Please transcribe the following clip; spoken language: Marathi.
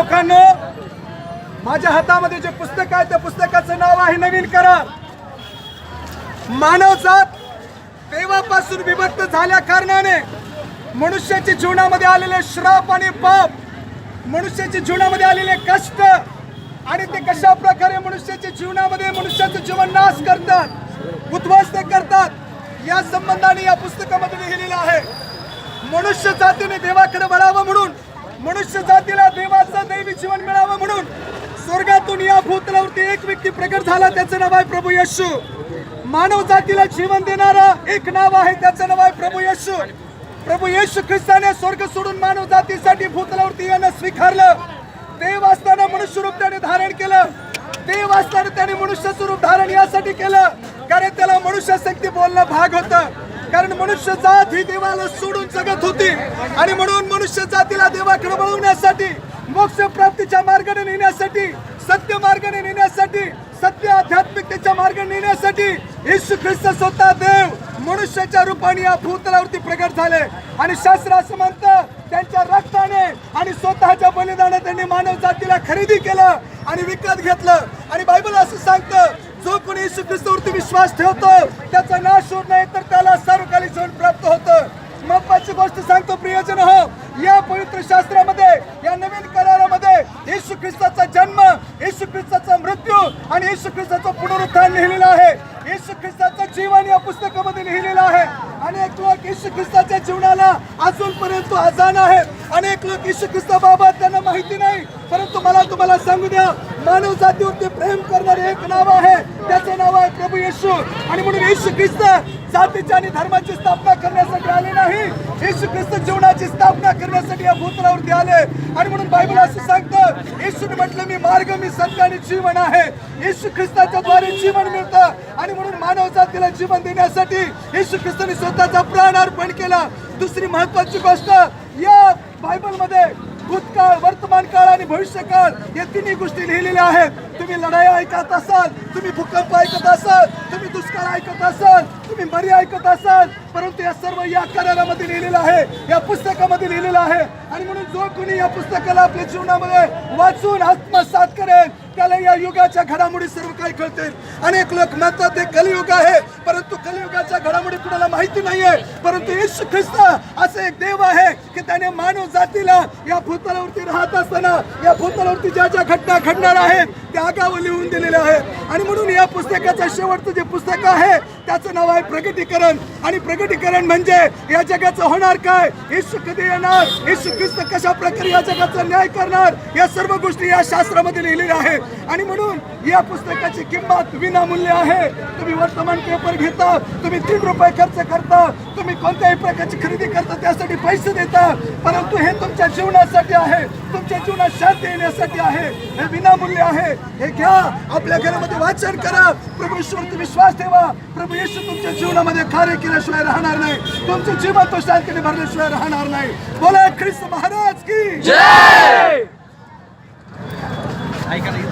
लोकांनो माझ्या हातामध्ये जे पुस्तक आहे त्या पुस्तकाचं नाव आहे नवीन करार मानवजात देवापासून विभक्त झाल्या कारणाने मनुष्याच्या जीवनामध्ये आलेले श्राप आणि पाप मनुष्याच्या जीवनामध्ये आलेले कष्ट आणि ते कशा प्रकारे मनुष्याच्या जीवनामध्ये मनुष्याचं जीवन नाश करतात उद्ध्वस्त करतात या संबंधाने या पुस्तकामध्ये लिहिलेलं आहे. मनुष्य जातीने देवाकडे वळावं म्हणून मनुष्य जातीला देवाचं दैवी जीवन मिळावं म्हणून स्वर्गातून या भूतलावरती एक व्यक्ती प्रकट झाला त्याचं नाव आहे प्रभू येशू. मानव जातीला जीवन देणारा एक नाव आहे त्याचं नाव आहे प्रभू येशू. प्रभू येशू ख्रिस्ताने स्वर्ग सोडून मानव जातीसाठी भूतलावरती येणं स्वीकारलं. देव असताना मनुष्य रूप त्याने धारण केलं. देव असताना त्याने मनुष्य स्वरूप धारण यासाठी केलं. कारण त्याला मनुष्याशक्ती बोलणं भाग होतं. कारण मनुष्य जात ही देवाला सोडून जगत होती. आणि म्हणून मनुष्य जातीला देवाकडे वळवण्यासाठी मोक्ष प्राप्तीच्या मार्गाने नेण्यासाठी सत्य मार्गाने नेण्यासाठी सत्य आध्यात्मिकतेच्या मार्गाने नेण्यासाठी येशू ख्रिस्त स्वतः देव मनुष्याच्या रूपाने या भूतलावरती प्रगट झाले. आणि शास्त्र असं म्हणतं त्यांच्या रक्ताने आणि स्वतःच्या बलिदानाने त्यांनी मानव जातीला खरेदी केलं आणि विकत घेतलं. आणि बायबल असं सांगतं येशू ख्रिस्तावरती विश्वास ठेवतो त्याचा नाश होत नाही तर त्याला सर्वकाली जीवन प्राप्त होतं. महत्वाची गोष्ट सांगतो प्रियजन हो या पवित्र शास्त्रामध्ये या नवीन करारामध्ये येशू ख्रिस्ताचा जन्म येशू ख्रिस्ताचा मृत्यू आणि येशू ख्रिस्ताचं पुनरुत्थान लिहिलेलं आहे. येशू ख्रिस्ताचं जीवन या पुस्तकामध्ये लिहिलेलं आहे. अनेक लोक येशू ख्रिस्ताच्या जीवनाला अजूनपर्यंत अजान आहे अनेक लोक येशू ख्रिस्ताबाबत त्यांना माहिती नाही. परंतु मला तुम्हाला सांगू द्या मानव जातीवरती प्रेम करणारे एक नाव आहे. त्याचं नाव आहे प्रभू येशू. आणि म्हणून येशू ख्रिस्त जातीच्या आणि धर्माची स्थापना करण्यासाठी आले नाही. येशू ख्रिस्त जीवनाची स्थापना करण्यासाठी या भूतलावरती आले. आणि म्हणून बायबल असं सांगतं येशूने म्हटलं मी मार्ग मी सत्य आणि जीवन आहे. येशू ख्रिस्ताच्या द्वारे जीवन मिळतं. आणि म्हणून मानव जातीला जीवन देण्यासाठी येशू ख्रिस्ताने स्वतःचा प्राण अर्पण केला. दुसरी महत्वाची गोष्ट या बायबलमध्ये भूतकाळ वर्तमान काळ आणि भविष्य काळ या तिन्ही गोष्टी लिहिलेल्या आहेत. तुम्ही लढाई ऐकत असाल तुम्ही भूकंप ऐकत असाल तुम्ही दुष्काळ ऐकत असाल तुम्ही मरी ऐकत असाल परंतु या सर्व या करारामध्ये लिहिलेलं आहे या पुस्तकामध्ये लिहिलेलं आहे. आणि म्हणून जो कोणी या पुस्तकाला आपल्या जीवनामध्ये वाचून आत्मसात करेल त्याला या युगाच्या घडामोडी सर्व काही कळतील अनेक लोक म्हणतात ते कलियुग आहे. परंतु कलियुगाच्या घडामोडी कुणाला माहिती नाहीये. परंतु येशू ख्रिस्त असं एक देव आहे की त्याने मानव जातीला या भूतलावरती राहत असताना या भूतलावरती ज्या ज्या घटना घडणार आहेत त्या आगावर लिहून दिलेल्या आहेत. आणि म्हणून या पुस्तकाचं शेवटचं जे पुस्तक आहे त्याचं नाव आहे प्रगतीकरण. आणि प्रगतीकरण म्हणजे या जगाचं होणार काय? येशू कधी येणार? येशू ख्रिस्त कशा प्रकारे या जगाचा न्याय करणार? या सर्व गोष्टी या शास्त्रामध्ये लिहिलेल्या आहेत. आणि म्हणून या पुस्तकाची किंमत विनामूल्य आहे. तुम्ही वर्तमान पेपर घेता तुम्ही तीन रुपये खर्च करता तुम्ही कोणत्याही प्रकारची खरेदी करता त्यासाठी पैसे देता. परंतु हे तुमच्या जीवनासाठी आहे. तुमच्या जीवनात शांती येण्यासाठी आहे. हे विनामूल्य आहे. हे घ्या. आपल्या घरामध्ये वाचन करा. प्रभू येशूवरती विश्वास ठेवा. प्रभू येशू तुमच्या जीवनामध्ये कार्य केल्याशिवाय राहणार नाही. तुमचं जीवन तो शांतीने भरल्याशिवाय राहणार नाही. बोला ख्रिस्त महाराज की